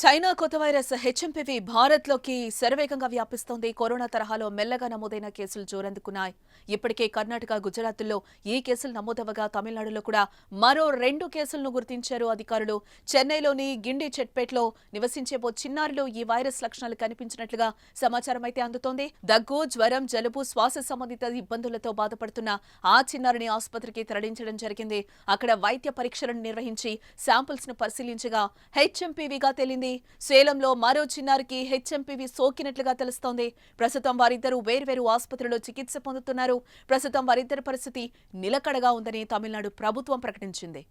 China కొత్త virus HMPV భారత్లోకి శరవేగంగా వ్యాపిస్తోంది. కరోనా తరహాలో మెల్లగా నమోదైన కేసులు జోరందుకున్నాయి. ఇప్పటికే కర్ణాటక గుజరాత్లో ఈ కేసులు నమోదవగా తమిళనాడులో కూడా మరో రెండు కేసులను గుర్తించారు అధికారులు. చెన్నైలోని గిండి చెట్పేట్లో నివసించే ఓ చిన్నారిలో ఈ వైరస్ లక్షణాలు కనిపించినట్లుగా సమాచారం అయితే అందుతోంది. దగ్గు జ్వరం జలుబు శ్వాస సంబంధిత ఇబ్బందులతో బాధపడుతున్న ఆ చిన్నారిని ఆసుపత్రికి తరలించడం జరిగింది. అక్కడ వైద్య పరీక్షలను నిర్వహించి శాంపిల్స్ను పరిశీలించగా హెచ్ఎంపీవీగా తేలింది. సేలంలో మరో చిన్నారికి హెచ్ఎంపీవి సోకినట్లుగా తెలుస్తోంది. ప్రస్తుతం వారిద్దరూ వేర్వేరు ఆసుపత్రిలో చికిత్స పొందుతున్నారు. ప్రస్తుతం వారిద్దరి పరిస్థితి నిలకడగా ఉందని తమిళనాడు ప్రభుత్వం ప్రకటించింది.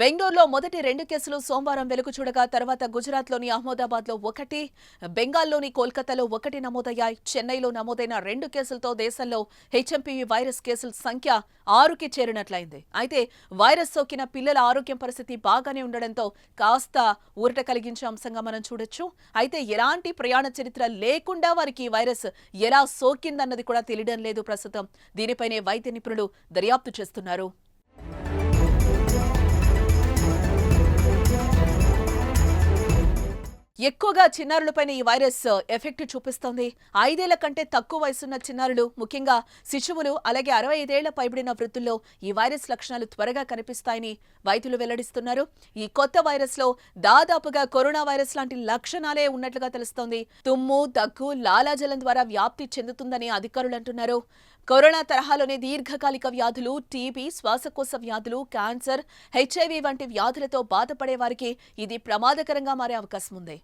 బెంగళూరులో మొదటి రెండు కేసులు సోమవారం వెలుగు చూడగా తర్వాత గుజరాత్లోని అహ్మదాబాద్లో ఒకటి బెంగాల్లోని కోల్కతాలో ఒకటి నమోదయ్యాయి. చెన్నైలో నమోదైన రెండు కేసులతో దేశంలో హెచ్ఎంపీవీ వైరస్ కేసుల సంఖ్య ఆరుకి చేరినట్లయింది. అయితే వైరస్ సోకిన పిల్లల ఆరోగ్యం పరిస్థితి బాగానే ఉండడంతో కాస్త ఊరట కలిగించే అంశంగా మనం చూడొచ్చు. అయితే ఎలాంటి ప్రయాణ చరిత్ర లేకుండా వారికి ఈ వైరస్ ఎలా సోకిందన్నది కూడా తెలియడం లేదు ప్రస్తుతం. దీనిపైనే వైద్య నిపుణులు దర్యాప్తు చేస్తున్నారు. ఎక్కువగా చిన్నారులపైన ఈ వైరస్ ఎఫెక్ట్ చూపిస్తోంది. ఐదేళ్ళ కంటే తక్కువ వయసున్న చిన్నారులు ముఖ్యంగా శిశువులు అలాగే అరవై ఐదేళ్ళ పైబడిన వృద్ధుల్లో ఈ వైరస్ లక్షణాలు త్వరగా కనిపిస్తాయని వైద్యులు వెల్లడిస్తున్నారు. ఈ కొత్త వైరస్లో దాదాపుగా కరోనా వైరస్ లాంటి లక్షణాలే ఉన్నట్లుగా తెలుస్తోంది. తుమ్ము దగ్గు లాలాజలం ద్వారా వ్యాప్తి చెందుతుందని అధికారులు అంటున్నారు. కరోనా తరహాలోనే దీర్ఘకాలిక వ్యాధులు టీబీ శ్వాసకోశ వ్యాధులు క్యాన్సర్ హెచ్ఐవి వంటి వ్యాధులతో బాధపడే వారికి ఇది ప్రమాదకరంగా మారే అవకాశం ఉంది.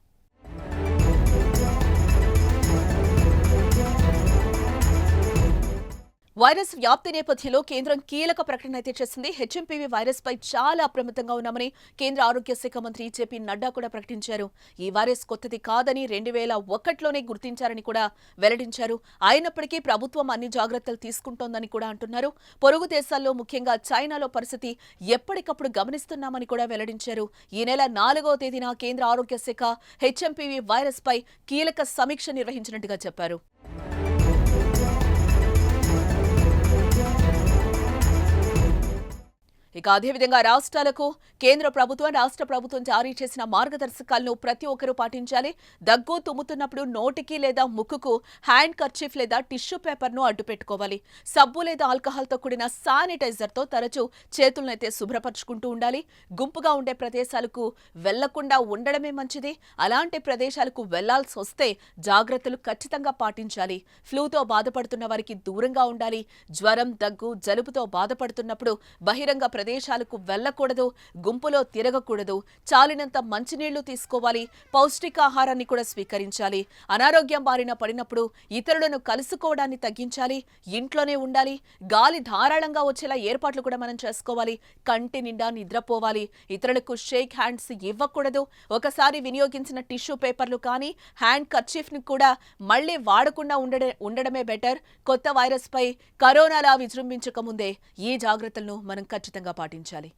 వైరస్ వ్యాప్తి నేపథ్యంలో కేంద్రం కీలక ప్రకటన అయితే చేసింది. హెచ్ఎంపీవీ వైరస్ పై చాలా అప్రమత్తంగా ఉన్నామని కేంద్ర ఆరోగ్య శాఖ మంత్రి జేపీ నడ్డా కూడా ప్రకటించారు. ఈ వైరస్ కొత్తది కాదని రెండు వేల ఒకటిలోనే గుర్తించారని కూడా వెల్లడించారు. అయినప్పటికీ ప్రభుత్వం అన్ని జాగ్రత్తలు తీసుకుంటోందని కూడా అంటున్నారు. పొరుగు దేశాల్లో ముఖ్యంగా చైనాలో పరిస్థితి ఎప్పటికప్పుడు గమనిస్తున్నామని కూడా వెల్లడించారు. ఈ నెల నాలుగవ తేదీన కేంద్ర ఆరోగ్య శాఖ హెచ్ఎంపీవీ వైరస్ పై కీలక సమీక్ష నిర్వహించినట్టుగా చెప్పారు. ఇక అదేవిధంగా రాష్ట్రాలకు కేంద్ర ప్రభుత్వం రాష్ట్ర ప్రభుత్వం జారీ చేసిన మార్గదర్శకాలను ప్రతి ఒక్కరూ పాటించాలి. దగ్గు తుమ్ముతున్నప్పుడు నోటికి లేదా ముక్కుకు హ్యాండ్ కర్చీఫ్ లేదా టిష్యూ పేపర్ను అడ్డు పెట్టుకోవాలి సబ్బు లేదా ఆల్కహాల్తో కూడిన శానిటైజర్తో తరచూ చేతులనైతే శుభ్రపరచుకుంటూ ఉండాలి. గుంపుగా ఉండే ప్రదేశాలకు వెళ్ళకుండా ఉండడమే మంచిది. అలాంటి ప్రదేశాలకు వెళ్ళాల్సి వస్తే జాగ్రత్తలు ఖచ్చితంగా పాటించాలి. ఫ్లూతో బాధపడుతున్న వారికి దూరంగా ఉండాలి. జ్వరం దగ్గు జలుబుతో బాధపడుతున్నప్పుడు బహిరంగ ప్రదేశాలకు వెళ్ళకూడదు గుంపులో తిరగకూడదు చాలినంత మంచినీళ్ళు తీసుకోవాలి పౌష్టికాహారాన్ని కూడా స్వీకరించాలి. అనారోగ్యం బారిన పడినప్పుడు ఇతరులను కలుసుకోవడాన్ని తగ్గించాలి ఇంట్లోనే ఉండాలి గాలి ధారాళంగా వచ్చేలా ఏర్పాట్లు కూడా మనం చేసుకోవాలి కంటి నిండా నిద్రపోవాలి. ఇతరులకు షేక్ హ్యాండ్స్ ఇవ్వకూడదు. ఒకసారి వినియోగించిన టిష్యూ పేపర్లు కానీ హ్యాండ్ కర్చీఫ్ని కూడా మళ్ళీ వాడకుండా ఉండడే ఉండడమే బెటర్. కొత్త వైరస్ పై కరోనాలా విజృంభించక ముందే ఈ జాగ్రత్తలను మనం ఖచ్చితంగా పాటించాలి.